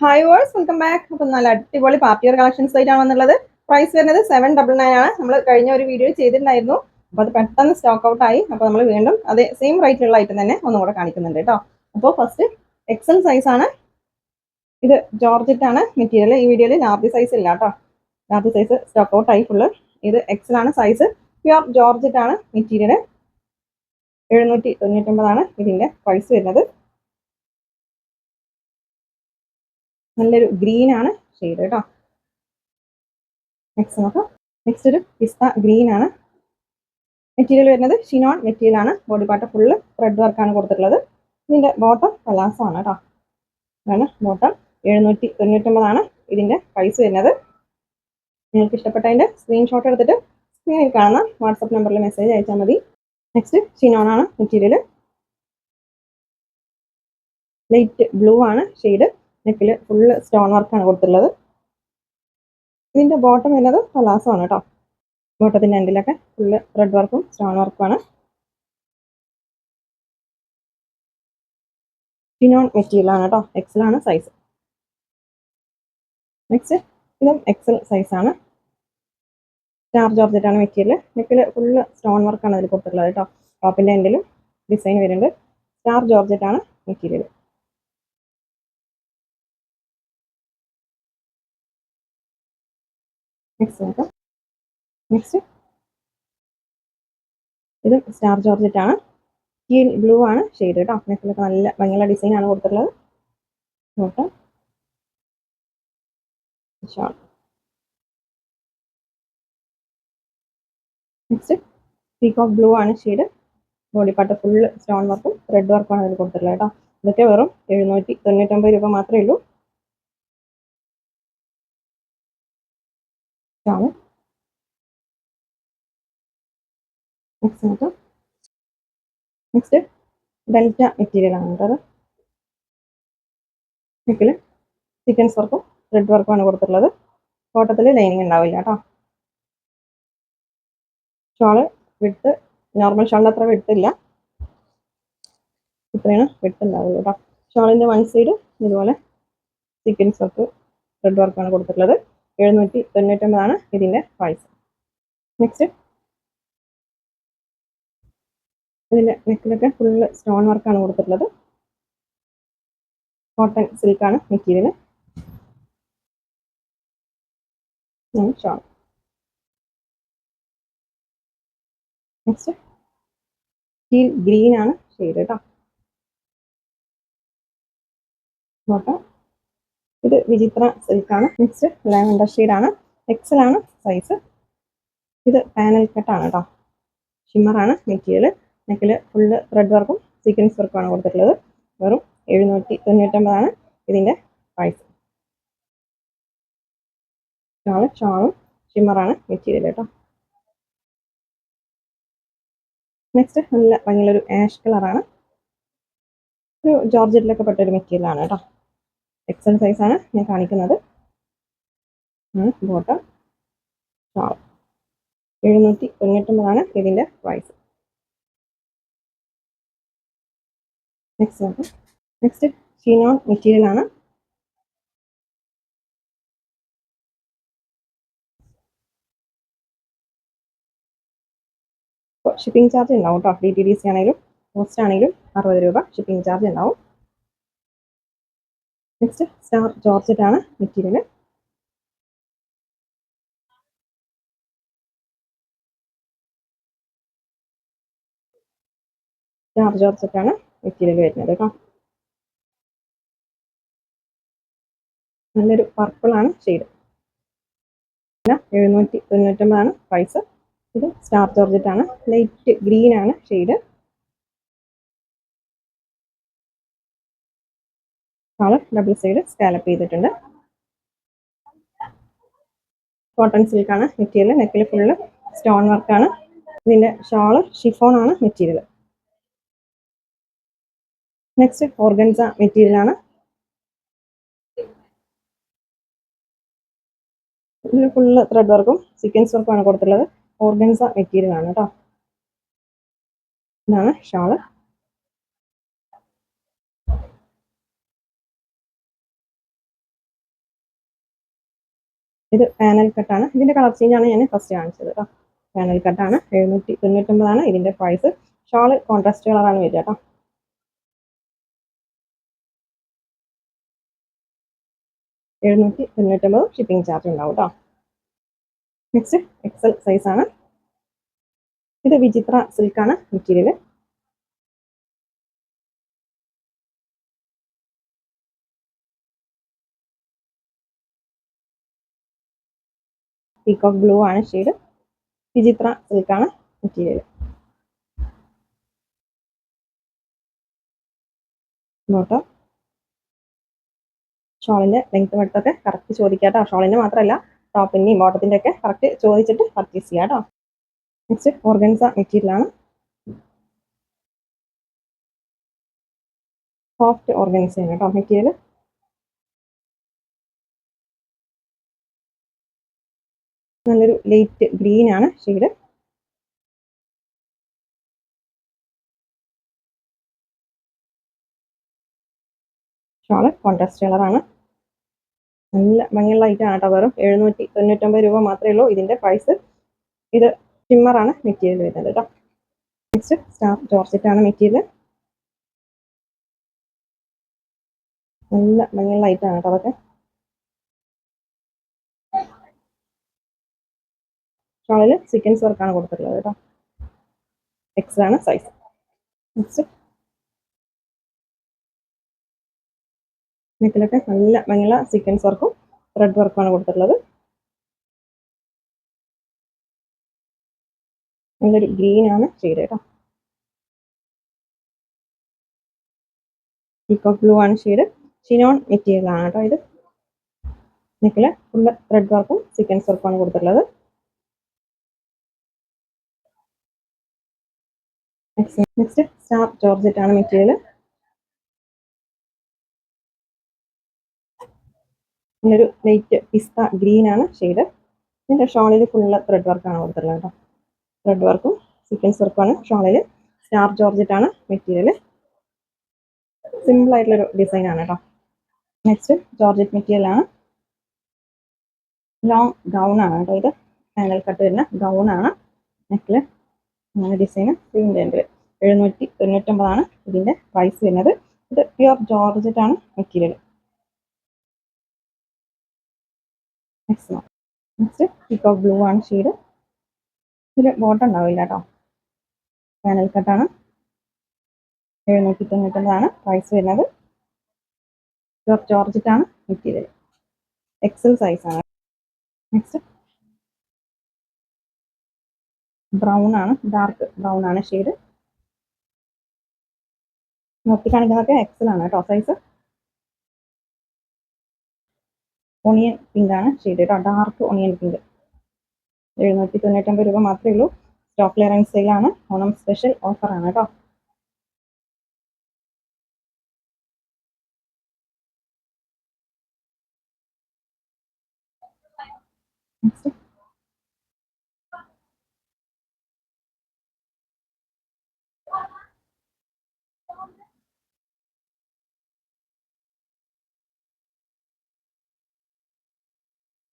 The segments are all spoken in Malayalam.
ഹായ് വേഴ്സ് വെൽക്കം ബാക്ക് അപ്പം നല്ല അടിപൊളി പാപ്പിയർ കളക്ഷൻസ് ആയിട്ടാണ് വന്നുള്ളത് പ്രൈസ് വരുന്നത് സെവൻ ഡബിൾ നയൻ ആണ്. നമ്മൾ കഴിഞ്ഞ ഒരു വീഡിയോ ചെയ്തിട്ടുണ്ടായിരുന്നു. അപ്പോൾ അത് പെട്ടെന്ന് സ്റ്റോക്ക് ഔട്ട് ആയി. അപ്പോൾ നമ്മൾ വീണ്ടും അതേ സെയിം റേറ്റിലുള്ള ഐറ്റം തന്നെ ഒന്നും കൂടെ കാണിക്കുന്നുണ്ട് കേട്ടോ. അപ്പോൾ ഫസ്റ്റ് എക്സൽ സൈസ് ആണ്. ഇത് ജോർജറ്റ് ആണ് മെറ്റീരിയൽ ഈ വീഡിയോയിൽ ലാർജ് സൈസ് ഇല്ല കേട്ടോ. ലാർജ് സൈസ് സ്റ്റോക്ക് ഔട്ട് ആയി ഫുള്ള് ഇത് എക്സൽ ആണ് സൈസ് പ്യുർ ജോർജറ്റ് ആണ് മെറ്റീരിയൽ എഴുന്നൂറ്റി തൊണ്ണൂറ്റൊമ്പതാണ് ഇതിന്റെ പ്രൈസ് വരുന്നത്. നല്ലൊരു ഗ്രീൻ ആണ് ഷെയ്ഡ് കേട്ടോ. നെക്സ്റ്റ് നോക്കാം. നെക്സ്റ്റ് ഒരു പിസ്ത ഗ്രീൻ ആണ്. മെറ്റീരിയൽ വരുന്നത് ഷിനോൺ മെറ്റീരിയൽ ആണ്. ബോഡി പാർട്ട് ഫുള്ള് ത്രെഡ് വർക്കാണ് കൊടുത്തിട്ടുള്ളത്. ഇതിന്റെ ബോട്ടം പലാസം ആണ് കേട്ടോ. അതാണ് ബോട്ടം എഴുന്നൂറ്റി തൊണ്ണൂറ്റൊമ്പതാണ് ഇതിന്റെ പ്രൈസ് വരുന്നത്. നിങ്ങൾക്ക് ഇഷ്ടപ്പെട്ടതിന്റെ സ്ക്രീൻഷോട്ട് എടുത്തിട്ട് സ്ക്രീനിൽ കാണുന്ന വാട്സപ്പ് നമ്പറിൽ മെസ്സേജ് അയച്ചാൽ മതി. നെക്സ്റ്റ് ഷിനോൺ ആണ് മെറ്റീരിയൽ ലൈറ്റ് ബ്ലൂ ആണ് ഷെയ്ഡ് നെക്കിൽ ഫുള്ള് സ്റ്റോൺ വർക്കാണ് കൊടുത്തിട്ടുള്ളത്. ഇതിന്റെ ബോട്ടം വരുന്നത് ആണ് കേട്ടോ ബോട്ടത്തിന്റെ എൻഡിലൊക്കെ ഫുള്ള് റെഡ് വർക്കും സ്റ്റോൺ വർക്കുമാണ് ഫിനോൺ മെറ്റീരിയൽ ആണ്. കേട്ടോ എക്സലാണ് സൈസ് നെക്സ്റ്റ് ഇതും എക്സൽ സൈസ് ആണ്. സ്റ്റാർ ജോർജറ്റ് ആണ് മെറ്റീരിയൽ നെക്കിൽ ഫുള്ള് സ്റ്റോൺ വർക്കാണ് അതിൽ കൊടുത്തിട്ടുള്ളത് കേട്ടോ ടോപ്പിന്റെ എൻഡിലും ഡിസൈൻ വരുന്നുണ്ട്. സ്റ്റാർ ജോർജറ്റ് ആണ് മെറ്റീരിയൽ നെക്സ്റ്റ് നെക്സ്റ്റ് ഇത് സ്റ്റാർ ജോർജറ്റ് ആണ്. ഈ ബ്ലൂ ആണ് ഷെയ്ഡ് കേട്ടോ നെക്കിലൊക്കെ നല്ല ഭംഗിയുള്ള ഡിസൈൻ ആണ് കൊടുത്തിട്ടുള്ളത്. നോക്കാം. നെക്സ്റ്റ് പീകോക്ക് ബ്ലൂ ആണ് shade body part full stone വർക്കും റെഡ് വർക്കും ആണ് അതിൽ കൊടുത്തിട്ടുള്ളത് കേട്ടോ ഇതൊക്കെ വെറും എഴുന്നൂറ്റി തൊണ്ണൂറ്റൊമ്പത് രൂപ മാത്രമേ ഉള്ളൂ. ആണ് നെക്സ്റ്റ് നോക്കാം നെക്സ്റ്റ് ഡെൽറ്റ മെറ്റീരിയൽ ആണ് കേട്ടത് നെക്കിൽ സീക്വൻസ് വർക്കും ത്രെഡ് വർക്കുമാണ് കൊടുത്തിട്ടുള്ളത്. കോട്ടത്തിൽ ലൈനിങ് ഉണ്ടാവില്ല കേട്ടോ. ഷോൾ വിട്ട് നോർമൽ ഷോളിന്റെ അത്ര വിട്ടില്ല ഇത്രയാണ് വിട്ടുണ്ടാവുള്ളൂ കേട്ടോ. ഷോളിന്റെ വൺ സൈഡ് ഇതുപോലെ സീക്വൻസ് വർക്ക് റെഡ് വർക്കാണ് കൊടുത്തിട്ടുള്ളത്. എഴുന്നൂറ്റി തൊണ്ണൂറ്റൊമ്പതാണ് ഇതിന്റെ പ്രൈസ് നെക്സ്റ്റ് ഇതിന്റെ നെക്കിലൊക്കെ ഫുള്ള് സ്റ്റോൺ വർക്കാണ് കൊടുത്തിട്ടുള്ളത്. Cotton സിൽക്കാണ് material shawl next steel green ആണ് ഷെയ്ഡ് കേട്ടോ ഇത് വിചിത്ര സിൽക്കാണ്. നെക്സ്റ്റ് ലാവൻഡർ എക്സൽ ആണ്. സൈസ് ഇത് പാനൽ കട്ടാണ് കേട്ടോ ഷിമ്മറാണ് മെറ്റീരിയൽ നെക്കിൽ ഫുള്ള് ത്രെഡ് വർക്കും സീക്വൻസ് വർക്കുമാണ് കൊടുത്തിട്ടുള്ളത്. വെറും എഴുന്നൂറ്റി തൊണ്ണൂറ്റൊമ്പതാണ് ഇതിന്റെ പ്രൈസ് ഷാൾ ഷാളും ഷിമ്മറാണ് മെറ്റീരിയൽ കേട്ടോ നെക്സ്റ്റ് നല്ല ഭംഗിയുള്ളൊരു ആഷ് കളറാണ് ഒരു ജോർജറ്റിലൊക്കെ പെട്ടൊരു മെറ്റീരിയലാണ് കേട്ടോ എക്സൽ സൈസാണ് ഞാൻ കാണിക്കുന്നത്. ബോട്ടം ഷാൾ എഴുന്നൂറ്റി തൊണ്ണൂറ്റൊമ്പതാണ് ഇതിന്റെ പ്രൈസ് നെക്സ്റ്റ് നോക്കാം. നെക്സ്റ്റ് ഷീനോൺ മെറ്റീരിയൽ ആണ്. ഷിപ്പിംഗ് ചാർജ് ഉണ്ടാവും കേട്ടോ ഡി ടി ഡി സി ആണെങ്കിലും പോസ്റ്റ് ആണെങ്കിലും അറുപത് രൂപ ഷിപ്പിംഗ് ചാർജ് ഉണ്ടാവും. നെക്സ്റ്റ് സ്റ്റാർ ജോർജറ്റ് ആണ് മെറ്റീരിയൽ സ്റ്റാർ ജോർജറ്റ് ആണ് മെറ്റീരിയൽ വരുന്നത് കേട്ടോ നല്ലൊരു പർപ്പിൾ ആണ് ഷെയ്ഡ് എഴുന്നൂറ്റി തൊണ്ണൂറ്റൊമ്പതാണ് പ്രൈസ് ഇത് സ്റ്റാർ ജോർജറ്റ് ആണ് ലൈറ്റ് ഗ്രീൻ ആണ് shade colour double side scallop ചെയ്തിട്ടുണ്ട്. കോട്ടൺ സിൽക്കാണ് മെറ്റീരിയൽ നെക്കിൽ ഫുള്ള് സ്റ്റോൺ വർക്കാണ് ഇതിന്റെ ഷോൾ ഷിഫോൺ ആണ് മെറ്റീരിയൽ നെക്സ്റ്റ് ഓർഗൻസ മെറ്റീരിയലാണ് ഇതിൽ ഫുള്ള് ത്രെഡ് വർക്കും സീക്വൻസ് വർക്കും ആണ് കൊടുത്തിട്ടുള്ളത്. ഓർഗൻസ മെറ്റീരിയലാണ് കേട്ടോ ഇതാണ് ഷാൾ ഇത് പാനൽ കട്ടാണ് ഇതിന്റെ കളർ ചേഞ്ച് ആണ് ഞാൻ ഫസ്റ്റ് കാണിച്ചത് കേട്ടോ പാനൽ കട്ടാണ് എഴുന്നൂറ്റി തൊണ്ണൂറ്റൊമ്പതാണ്. ഇതിന്റെ പ്രൈസ് ഷാൾ കോൺട്രാസ്റ്റ് കളറാണ് വരിക കേട്ടോ എഴുന്നൂറ്റി തൊണ്ണൂറ്റൊമ്പത് ഷിപ്പിംഗ് ചാർജ് ഉണ്ടാവും കേട്ടോ നെക്സ്റ്റ് എക്സൽ സൈസ് ആണ്. ഇത് വിചിത്ര സിൽക്കാണ് മെറ്റീരിയൽ പീകോക്ക് ബ്ലൂ ആണ് ഷെയ്ഡ് വിചിത്ര സിൽക്കാണ് മെറ്റീരിയൽ ബോട്ടം ഷോളിന്റെ ലെങ്ത് വെട്ടൊക്കെ കറക്റ്റ് ചോദിക്കാട്ടോ. ഷോളിന്റെ മാത്രമല്ല ടോപ്പിന്റെയും ബോട്ടത്തിന്റെ ഒക്കെ കറക്റ്റ് ചോദിച്ചിട്ട് പർച്ചേസ് ചെയ്യാട്ടോ. കേട്ടോ നെക്സ്റ്റ് ഓർഗൻസ മെറ്റീരിയൽ ആണ് സോഫ്റ്റ് ആണ് കേട്ടോ മെറ്റീരിയൽ നല്ലൊരു ലൈറ്റ് ഗ്രീൻ ആണ്. ഷെയ്ഡ് ഷോൾ കോൺട്രാസ്റ്റ് കളറാണ് നല്ല ഭംഗിയുള്ള ഐറ്റം ആണ് കേട്ടോ വെറും എഴുന്നൂറ്റി തൊണ്ണൂറ്റൊമ്പത് രൂപ മാത്രമേ ഉള്ളൂ. ഇതിന്റെ പ്രൈസ് ഇത് ഷിമ്മറാണ് മെറ്റീരിയൽ വരുന്നത് കേട്ടോ. നെക്സ്റ്റ് സ്റ്റാർ ജോർജറ്റ് ആണ് മെറ്റീരിയൽ നല്ല ഭംഗിയുള്ള ഐറ്റം ആണ് കേട്ടോ അതൊക്കെ. ഷോളിൽ സീക്വൻസ് വർക്കാണ് കൊടുത്തിട്ടുള്ളത് കേട്ടോ എക്സ് ആണ് സൈസ് നെക്സ്റ്റ് നെക്കിലൊക്കെ നല്ല ഭംഗിയുള്ള സീക്വൻസ് വർക്കും ത്രെഡ് വർക്കുമാണ് കൊടുത്തിട്ടുള്ളത്. നല്ലൊരു ഗ്രീൻ ആണ് ഷെയ്ഡ് കേട്ടോ പീക്കോക്ക് ബ്ലൂ ആണ് ഷെയ്ഡ് ഷിനോൺ മെറ്റീരിയൽ ആണ് കേട്ടോ ഇത്. നെക്കിൽ ഫുള്ള് ത്രെഡ് വർക്കും സീക്വൻസ് വർക്കുമാണ് കൊടുത്തിട്ടുള്ളത്. നെക്സ്റ്റ് സ്റ്റാർ ജോർജറ്റ് ആണ് മെറ്റീരിയൽ നല്ലൊരു ലൈറ്റ് പിസ്ത ഗ്രീൻ ആണ് ഷെയ്ഡ് ഇതിന്റെ ഷോളിൽ ഫുള്ള് ത്രെഡ് വർക്കാണ് കൊടുത്തിട്ടുള്ളത് കേട്ടോ. ത്രെഡ് വർക്കും സീക്വൻസ് വർക്കുമാണ് ഷോളിൽ സ്റ്റാർ ജോർജറ്റ് ആണ് മെറ്റീരിയൽ സിമ്പിൾ ആയിട്ടുള്ളൊരു ഡിസൈൻ ആണ് കേട്ടോ. നെക്സ്റ്റ് ജോർജറ്റ് മെറ്റീരിയൽ ആണ്. ലോങ് ഗൗൺ ആണ് കേട്ടോ ഇത്. പാനൽ കട്ട് വരുന്ന ഗൗൺ ആണ്. നെക്കിൽ അങ്ങനെ ഡിസൈൻ പ്രിന്റ് എൻഡിൽ എഴുന്നൂറ്റി തൊണ്ണൂറ്റൊമ്പതാണ് ഇതിന്റെ പ്രൈസ് വരുന്നത്. ഇത് പ്യുവർ ജോർജറ്റ് ആണ് മെറ്റീരിയൽ നെക്സ്റ്റ് നെക്സ്റ്റ് ബ്ലൂ ആണ് ഷെയ്ഡ് ഇതിൽ ബോട്ടം ഉണ്ടാവില്ല കേട്ടോ പാനൽ കട്ടാണ് എഴുന്നൂറ്റി തൊണ്ണൂറ്റൊമ്പതാണ് പ്രൈസ് വരുന്നത്. പ്യുവർ ജോർജറ്റ് ആണ് മെറ്റീരിയൽ എക്സൽ സൈസ് ആണ്. നെക്സ്റ്റ് ബ്രൗൺ ആണ് ഡാർക്ക് ബ്രൗൺ ആണ് ഷെയ്ഡ് നോക്കി എക്സൽ ആണ് കേട്ടോ സൈസ് ഒണിയൻ പിങ്ക് ആണ്. ഷെയ്ഡ് കേട്ടോ ഡാർക്ക് ഒണിയൻ പിങ്ക് എഴുന്നൂറ്റി തൊണ്ണൂറ്റൊമ്പത് രൂപ മാത്രമേ ഉള്ളൂ. സ്റ്റോക്ക് ക്ലിയറൻസ് സെയിലാണ് ഓണം സ്പെഷ്യൽ ഓഫർ ആണ് കേട്ടോ. നെക്സ്റ്റ്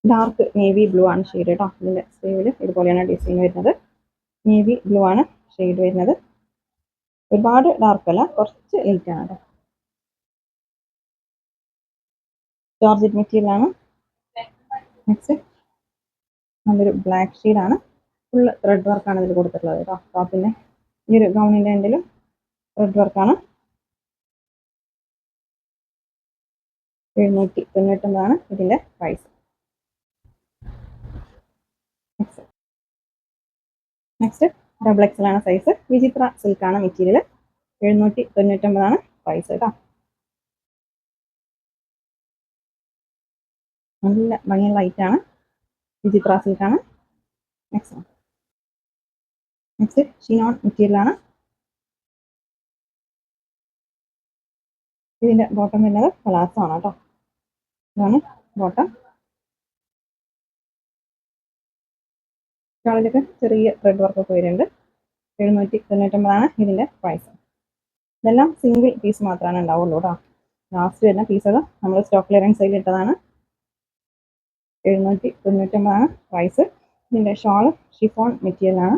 ഡാർക്ക് നേവി ബ്ലൂ ആണ് ഷെയ്ഡ് കേട്ടോ ഇതിന്റെ സ്ലീവിൽ ഇതുപോലെയാണ് ഡിസൈൻ വരുന്നത്. നേവി ബ്ലൂ ആണ് ഷെയ്ഡ് വരുന്നത്. ഒരുപാട് ഡാർക്ക് അല്ല കുറച്ച് ലൈറ്റ് ആണ് ജോർജറ്റ് മെറ്റീരിയൽ ആണ്. നെക്സ്റ്റ് നല്ലൊരു ബ്ലാക്ക് ഷെയ്ഡാണ് ഫുള്ള് ത്രെഡ് വർക്കാണ് ഇതിൽ കൊടുത്തിട്ടുള്ളത് കേട്ടോ ടോപ്പിന്റെ ഈ ഒരു ഗൗണിന്റെ എൻഡിലും വർക്ക് ആണ്. എഴുന്നൂറ്റി തൊണ്ണൂറ്റൊമ്പതാണ് ഇതിന്റെ price next next double XL ആണ് സൈസ് വിചിത്ര സിൽക്കാണ് മെറ്റീരിയൽ എഴുന്നൂറ്റി തൊണ്ണൂറ്റൊമ്പതാണ് പ്രൈസ് കേട്ടോ. നല്ല ഭംഗിയുള്ള ആണ്. വിചിത്ര സിൽക്കാണ് നെക്സ്റ്റ് നെക്സ്റ്റ് ഷിനോൺ മെറ്റീരിയൽ ആണ്. ഇതിന്റെ ബോട്ടം വരുന്നത് പലാസോ ആണ് കേട്ടോ. ഇതാണ് ബോട്ടം ഷാളിലൊക്കെ ചെറിയ ത്രെഡ് വർക്കൊക്കെ വരുന്നുണ്ട്. എഴുന്നൂറ്റി തൊണ്ണൂറ്റൊമ്പതാണ് ഇതിന്റെ പ്രൈസ് ഇതെല്ലാം സിംഗിൾ പീസ് മാത്രമാണ് ഉണ്ടാവുള്ളൂ കേട്ടോ ലാസ്റ്റ് വരുന്ന പീസൊക്കെ നമ്മൾ സ്റ്റോക്ക് ക്ലിയറൻസ് സെയിൽ ഇട്ടതാണ്. എഴുന്നൂറ്റി തൊണ്ണൂറ്റൊമ്പതാണ് പ്രൈസ് ഇതിന്റെ ഷോൾ ഷിഫോൺ മെറ്റീരിയലാണ്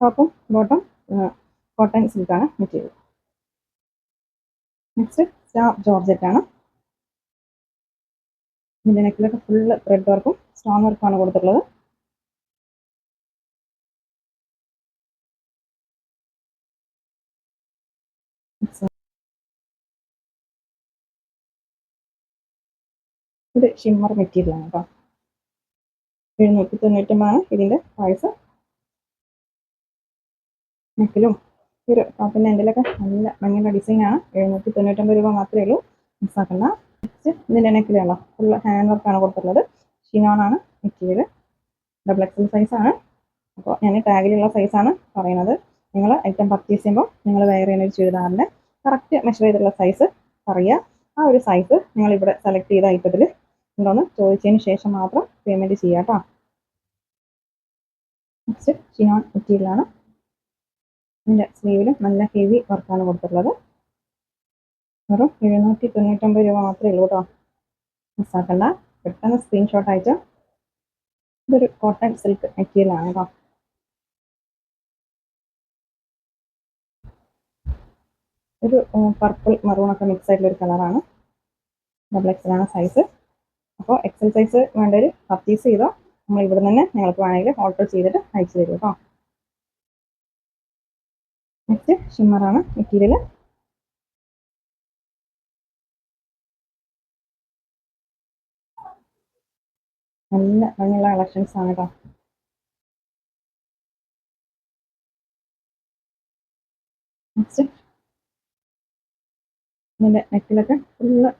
ടോപ്പും ബോട്ടം കോട്ടൺ സിൽക്കാണ് മെറ്റീരിയൽ നെക്സ്റ്റ് സ്റ്റാർ ജോർജറ്റ് ആണ്. ഇതിന്റെ നെക്കിലൊക്കെ ഫുള്ള് ത്രെഡ് വർക്കും സ്റ്റോൺ വർക്കുമാണ് കൊടുത്തിട്ടുള്ളത്. ഇത് ഷിമ്മർ മെറ്റീരിയൽ ആണ് കേട്ടോ എഴുന്നൂറ്റി തൊണ്ണൂറ്റൊമ്പതാണ് ഇതിന്റെ പ്രൈസ് നെക്കിലും ഒരു ടോപ്പിന്റെ എൻഡിലൊക്കെ നല്ല ഭംഗിയുള്ള ഡിസൈനാണ് എഴുന്നൂറ്റി തൊണ്ണൂറ്റൊമ്പത് രൂപ മാത്രമേ ഉള്ളൂ. മിസ്സാക്കണ്ട നെക്സ്റ്റ് ഇതിന്റെ നെക്കിലുള്ള ഫുൾ ഹാൻഡ് വർക്കാണ് കൊടുത്തിട്ടുള്ളത്. ഷിനോണാണ് മെറ്റീരിയൽ. ഡബിൾ എക്സൽ സൈസാണ് അപ്പോൾ ഞാൻ ടാഗിലുള്ള സൈസാണ് പറയുന്നത്. നിങ്ങൾ ഐറ്റം പർച്ചേസ് ചെയ്യുമ്പോൾ നിങ്ങൾ വെയർ ചെയ്യുന്ന ഒരു ചുരിദാറിന്റെ കറക്റ്റ് മെഷർ ചെയ്തിട്ടുള്ള സൈസ് പറയുക. ആ ഒരു സൈസ് നിങ്ങൾ ഇവിടെ സെലക്ട് ചെയ്ത ഐറ്റത്തിൽ ഉണ്ടോന്ന് ചോദിച്ചതിന് ശേഷം മാത്രം പേയ്മെന്റ് ചെയ്യുക കേട്ടോ. നെക്സ്റ്റ് ഷിനോൺ മെറ്റീരിയലാണ്. ഇതിന്റെ സ്ലീവിലും നല്ല ഹെവി വർക്കാണ് കൊടുത്തിട്ടുള്ളത്. വെറും എഴുന്നൂറ്റി തൊണ്ണൂറ്റൊമ്പത് രൂപ മാത്രമേ ഉള്ളൂ കേട്ടോ. മിസ്സാക്കണ്ട പെട്ടെന്ന് സ്ക്രീൻഷോട്ട് അയച്ചോ ഇതൊരു കോട്ടൺ സിൽക്ക് മെറ്റീരിയലാണ് കേട്ടോ. ഒരു പർപ്പിൾ മറൂണൊക്കെ മിക്സ് ആയിട്ടുള്ള ഒരു കളറാണ് ഡബിൾ എക്സലാണ് സൈസ് അപ്പോൾ എക്സൽ സൈസ് വേണ്ടവർ പർച്ചേസ് ചെയ്തോ. നമ്മൾ ഇവിടെ നിന്ന് നിങ്ങൾക്ക് വേണമെങ്കിൽ ഓർഡർ ചെയ്തിട്ട് അയച്ചു തരും കേട്ടോ നെക്സ്റ്റ് ഷിമ്മറാണ് മെറ്റീരിയൽ നല്ല ഭംഗിയുള്ള കളക്ഷൻസ് ആണ് കേട്ടോ നെക്സ്റ്റ് ഇതിന്റെ നെക്കിലൊക്കെ ഫുള്ള്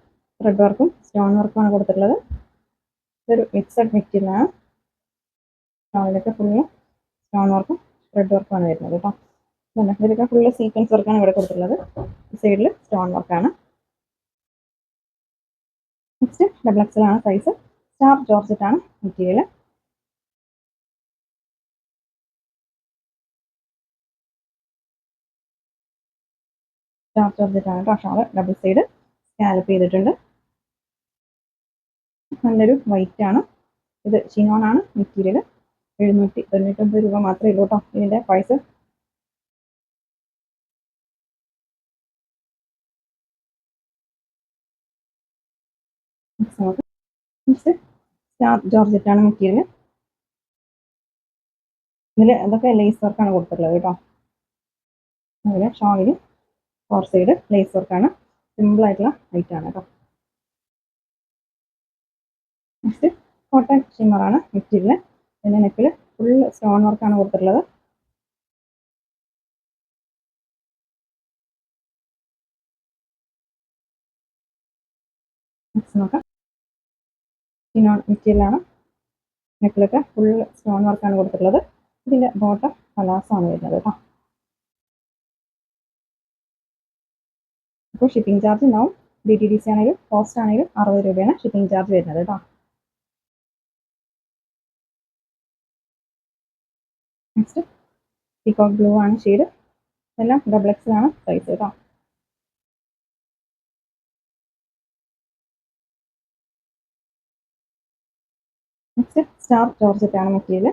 റെഡ് വർക്കും സ്റ്റോൺ വർക്കുമാണ് കൊടുത്തിട്ടുള്ളത്. ഇതൊരു മിക്സഡ് മെറ്റീരിയലാണ്. അതിലൊക്കെ ഫുള്ള് സ്റ്റോൺ വർക്കും ത്രെഡ് വർക്കുമാണ് വരുന്നത് കേട്ടോ ഇതല്ല ഇതിലൊക്കെ ഫുള്ള് സീക്വൻസ് വർക്കാണ് ഇവിടെ കൊടുത്തിട്ടുള്ളത്. സൈഡിൽ സ്റ്റോൺ വർക്കാണ് നെക്സ്റ്റ് ഡബിൾ എക്സൽ ആണ് സൈസ് സ്റ്റാർ ജോർജറ്റ് ആണ് മെറ്റീരിയൽ സ്റ്റാർ ആണ് കേട്ടോ ഷാൾ ഡബിൾ സൈഡ് സ്കാലപ്പ് ചെയ്തിട്ടുണ്ട്. നല്ലൊരു വൈറ്റ് ആണ്. ഇത് ഷിനോൺ ആണ്. മെറ്റീരിയൽ എഴുന്നൂറ്റി തൊണ്ണൂറ്റൊമ്പത് രൂപ മാത്രമേ ഉള്ളൂ കേട്ടോ ഇതിന്റെ പ്രൈസ് സ്റ്റാർ ജോർജറ്റ് ആണ് മെറ്റീരിയൽ ഇതിൽ അതൊക്കെ ലേസ് വർക്കാണ് കൊടുത്തിട്ടുള്ളത് കേട്ടോ അതിൽ ഷോളിൽ ഫോർ സൈഡ് ലേസ് വർക്കാണ് സിമ്പിൾ ആയിട്ടുള്ള ഐറ്റം ആണ് കേട്ടോ നെക്സ്റ്റ് കോട്ടൺ ഷിമ്മറാണ് മെറ്റീരിയൽ പിന്നെ നെക്കിൽ ഫുൾ സ്റ്റോൺ വർക്കാണ് കൊടുത്തിട്ടുള്ളത്. നോക്കാം. മെറ്റീരിയലാണ് നെക്കിലൊക്കെ ഫുൾ സ്റ്റോൺ വർക്കാണ് കൊടുത്തിട്ടുള്ളത്. ഇതിന്റെ ബോട്ടം പലാസാണ് വരുന്നത് കേട്ടോ. അപ്പോൾ ഷിപ്പിംഗ് ചാർജ് ഉണ്ടാവും. ഡി ടി ഡി സി ആണെങ്കിലും കോസ്റ്റ് ആണെങ്കിലും അറുപത് രൂപയാണ് ഷിപ്പിംഗ് ചാർജ് വരുന്നത് കേട്ടോ. നെക്സ്റ്റ് പീകോക്ക് ബ്ലൂ ആണ് ഷെയ്ഡ് ഇതെല്ലാം ഡബിൾ എക്സ് ആണ് സൈസ് കേട്ടോ. നെക്സ്റ്റ് സ്റ്റാർ ജോർജറ്റ് ആണ് മെറ്റീരിയൽ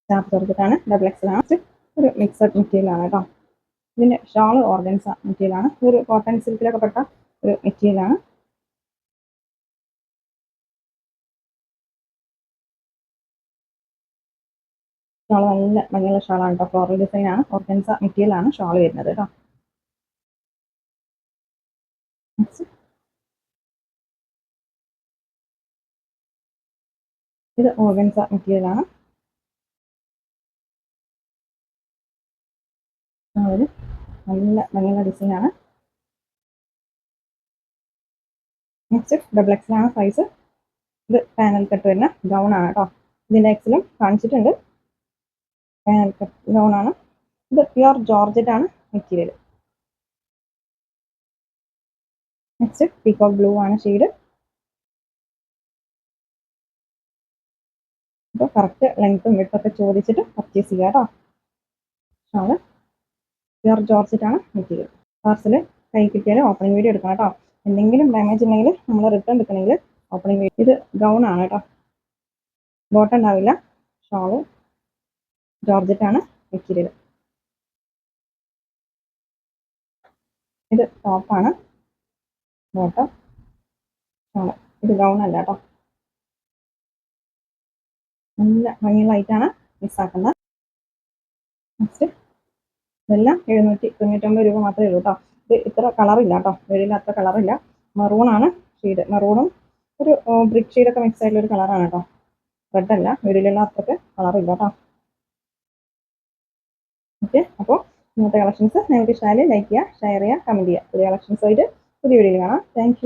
സ്റ്റാർ ജോർജറ്റ് ആണ് ഡബിൾ ആണ് ഒരു മിക്സഡ് മെറ്റീരിയൽ ആണ് കേട്ടോ. ഇതിന്റെ ഷാൾ ഓർഗൻസ മെറ്റീരിയലാണ്. ഒരു കോട്ടൺ സിൽക്കിലൊക്കെ പെട്ട ഒരു മെറ്റീരിയലാണ്. ഷാൾ നല്ല ഭംഗിയുള്ള ഷാളാണ് കേട്ടോ. ഫ്ലോറൽ ഡിസൈൻ ആണ്. ഓർഗൻസ മെറ്റീരിയലാണ് ഷാൾ വരുന്നത് കേട്ടോ. ഇത് ഓർഗൻസ മെറ്റീരിയലാണ്. ഒരു നല്ല ഭംഗിയുള്ള ആണ്. നെക്സ്റ്റ് ഡബിൾ എക്സൽ ആണ് സൈസ് ഇത് പാനൽ കട്ട് വരുന്ന ഗൗൺ ആണ് കേട്ടോ ഇതിന്റെ എക്സലും കാണിച്ചിട്ടുണ്ട്. പാനൽ കട്ട് ഗൗൺ ആണ്. ഇത് പ്യുർ ജോർജറ്റ് ആണ് മെറ്റീരിയൽ നെക്സ്റ്റ് പീക്കോ ബ്ലൂ ആണ് ഷെയ്ഡ് അപ്പോൾ കറക്റ്റ് ലെങ്ത്തും വിട്ടൊക്കെ ചോദിച്ചിട്ട് പർച്ചേസ് ചെയ്യാം കേട്ടോ ഷാൾ പ്യുർ ജോർജറ്റാണ് മെറ്റീരിയൽ പാർസൽ കൈ കിട്ടിയാൽ ഓപ്പണിംഗ് വീഡിയോ എടുക്കണം കേട്ടോ. എന്തെങ്കിലും ഡാമേജ് ഉണ്ടെങ്കിൽ നമ്മൾ റിട്ടേൺ എടുക്കണമെങ്കിൽ ഓപ്പണിംഗ് വീഡിയോ ഇത് ഗൗൺ ആണ് കേട്ടോ. ബോട്ടം ഉണ്ടാവില്ല. ഷോൾ ജോർജറ്റാണ് മെറ്റീരിയൽ ഇത് ടോപ്പാണ് ബോട്ടം ഷോൾ. ഇത് ഗൗൺ അല്ല കേട്ടോ. നല്ല ഭംഗിയുള്ള ഐറ്റാണ് മിസ്സാക്കുന്നത് നെക്സ്റ്റ് ഇതെല്ലാം എഴുന്നൂറ്റി തൊണ്ണൂറ്റൊമ്പത് രൂപ മാത്രമേ ഉള്ളൂ കേട്ടോ ഇത് ഇത്ര കളറില്ല കേട്ടോ വെളിയിൽ അത്ര കളറില്ല മെറൂണാണ് ഷെയ്ഡ് മെറൂണും ഒരു ബ്രിക്ക് ഷെയ്ഡൊക്കെ മിക്സ് ആയിട്ടുള്ള ഒരു കളറാണ് കേട്ടോ റെഡ് അല്ല വെളിയിലുള്ള അത്രയ്ക്ക് കളറില്ല കേട്ടോ ഓക്കെ അപ്പോൾ ഇന്നത്തെ കളക്ഷൻസ് നിങ്ങൾക്ക് ഇഷ്ടമായാലും ലൈക്ക് ചെയ്യുക ഷെയർ ചെയ്യുക കമന്റ് ചെയ്യുക. പുതിയ കളക്ഷൻസ് ആയിട്ട് പുതിയ വീഡിയോയിൽ കാണാം. താങ്ക്